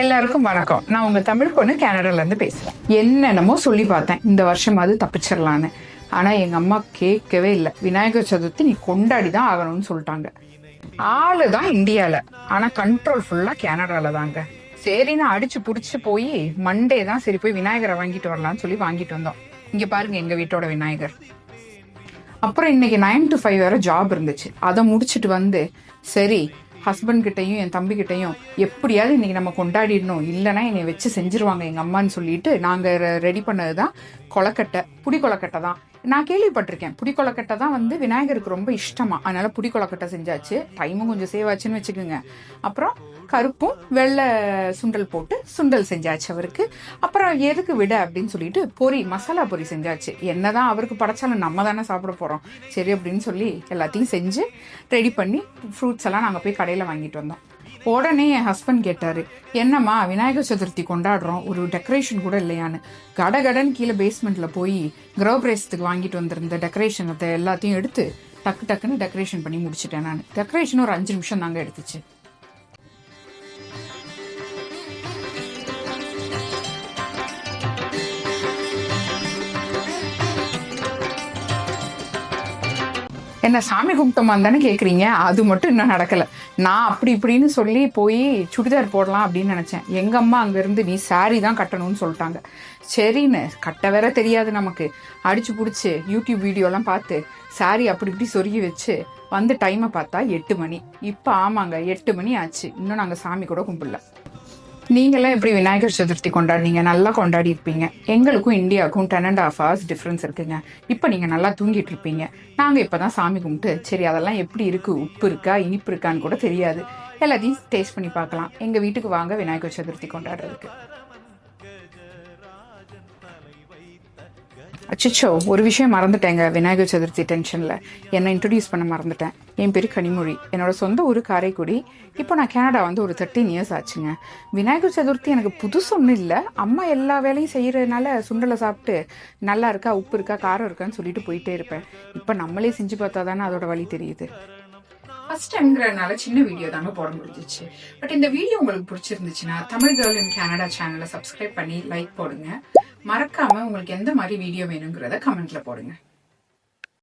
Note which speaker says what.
Speaker 1: எல்லாருக்கும் வணக்கம். நான் உங்க தமிழ் பொண்ணு கனடால இருந்து பேசுறேன். என்னென்னமோ சொல்லி பார்த்தேன். இந்த வருஷம் அது தப்பிச்சிடலான்னு ஆனா எங்க அம்மா கேட்கவே இல்லை. விநாயகர் சதுர்த்தி நீ கொண்டாடி தான் ஆகணும்னு சொல்லிட்டாங்க. ஆளு தான் இந்தியால. ஆனா கண்ட்ரோல் ஃபுல்லா கனடால தாங்க. சரின்னு அடிச்சு புடிச்சு போய் மண்டே தான் சரி போய் விநாயகரை வாங்கிட்டு வரலாம்னு சொல்லி வாங்கிட்டு வந்தோம். இங்க பாருங்க எங்க வீட்டோட விநாயகர். அப்புறம் இன்னைக்கு நைன் டு ஃபைவ் வேற ஜாப் இருந்துச்சு. அதை முடிச்சுட்டு வந்து சரி ஹஸ்பண்ட் கிட்டயும் என் தம்பி எப்படியாவது இன்னைக்கு நம்ம கொண்டாடிடணும். இல்லைன்னா என்னை வச்சு செஞ்சிருவாங்க எங்கள் அம்மான்னு சொல்லிட்டு நாங்கள் ரெடி பண்ணது தான் கொலக்கட்டை புடி கொலக்கட்டை தான். நான் கேள்விப்பட்டிருக்கேன். புடி கொலக்கட்டை தான் வந்து விநாயகருக்கு ரொம்ப இஷ்டமா. அதனால புடி கொலக்கட்டை செஞ்சாச்சு. டைமும் கொஞ்சம் சேவ் ஆச்சுன்னு வச்சுக்கோங்க. அப்புறம் கருப்பும் வெள்ளை சுண்டல் போட்டு சுண்டல் செஞ்சாச்சு அவருக்கு. அப்புறம் எதுக்கு விட அப்படின்னு சொல்லிட்டு பொரி மசாலா பொரி செஞ்சாச்சு. என்னதான் அவருக்கு படைச்சாலும் நம்ம தானே சாப்பிட போறோம். சரி அப்படின்னு சொல்லி எல்லாத்தையும் செஞ்சு ரெடி பண்ணி ஃப்ரூட்ஸ் எல்லாம் நாங்கள் போய் கடையில் வாங்கிட்டு வந்தோம். உடனே என் ஹஸ்பண்ட் கேட்டார் என்னம்மா விநாயகர் சதுர்த்தி கொண்டாடுறோம் ஒரு டெக்கரேஷன் கூட இல்லையான்னு. கடகடன் கீழே பேஸ்மெண்ட்டில் போய் கிரகப்பிரேசத்துக்கு வாங்கிட்டு வந்திருந்த டெக்கரேஷன் எல்லாத்தையும் எடுத்து டக்கு டக்குன்னு டெக்கரேஷன் பண்ணி முடிச்சிட்டேன் நான். டெக்கரேஷன் ஒரு அஞ்சு நிமிஷம் தாங்க எடுத்துச்சு. என்ன சாமி கும்பிட்டோமான்னு தானே கேட்குறீங்க அது மட்டும் இன்னும் நடக்கலை. நான் அப்படி இப்படின்னு சொல்லி போய் சுடிதார் போடலாம் அப்படின்னு நினச்சேன். எங்கள் அம்மா அங்கேருந்து நீ saree தான் கட்டணும்னு சொல்லிட்டாங்க. சரின்னு கட்ட வேற தெரியாது நமக்கு. அடிச்சு பிடிச்சி யூடியூப் வீடியோலாம் பார்த்து saree அப்படி இப்படி சொருகி வச்சு வந்து டைமை பார்த்தா எட்டு மணி. இப்போ ஆமாங்க எட்டு மணி ஆச்சு. இன்னும் நாங்கள் சாமி கூட கும்பிடல. நீங்களாம் எப்படி விநாயகர் சதுர்த்தி கொண்டாடுறீங்க? நல்லா கொண்டாடி இருப்பீங்க எங்களுக்கும் இந்தியாவுக்கும் ten and half hours difference இருக்குங்க. இப்போ நீங்கள் நல்லா தூங்கிட்டு இருப்பீங்க நாங்கள் இப்போ தான் சாமி கும்பிட்டு சரி அதெல்லாம் எப்படி இருக்குது உப்பு இருக்கா? இனிப்பு இருக்கான்னு கூட தெரியாது. எல்லாத்தையும் டேஸ்ட் பண்ணி பார்க்கலாம். எங்கள் வீட்டுக்கு வாங்க விநாயகர் சதுர்த்தி கொண்டாடுறதுக்கு. அச்சச்சோ ஒரு விஷயம் மறந்துட்டேங்க. விநாயகர் சதுர்த்தி டென்ஷனில். என்னை இன்ட்ரடியூஸ் பண்ண மறந்துட்டேன். என் பேர் கனிமொழி. என்னோட சொந்த ஊர் காரைக்குடி. இப்போ நான் கனடா வந்து ஒரு தேர்ட்டீன் இயர்ஸ் ஆச்சுங்க. விநாயகர் சதுர்த்தி எனக்கு புதுசு ஒன்றும் இல்லை. அம்மா எல்லா வேலையும் செய்கிறதுனால சுண்டலை சாப்பிட்டு நல்லா இருக்கா? உப்பு இருக்கா? காரம் இருக்கான்னு சொல்லிட்டு போயிட்டே இருப்பேன். இப்போ நம்மளே செஞ்சு பார்த்தா தானே அதோட வழி தெரியுது. ஃபர்ஸ்ட் டைம்ங்கிறதுனால சின்ன வீடியோ தாங்க போட முடிஞ்சிச்சு. பட் இந்த வீடியோ உங்களுக்கு பிடிச்சிருந்துச்சுன்னா தமிழ் கேர்ள் இன் கனடா சேனலை சப்ஸ்கிரைப் பண்ணி லைக் போடுங்க. மறக்காம உங்களுக்கு எந்த மாதிரி வீடியோ வேணுங்கிறத கமெண்ட்ல போடுங்க.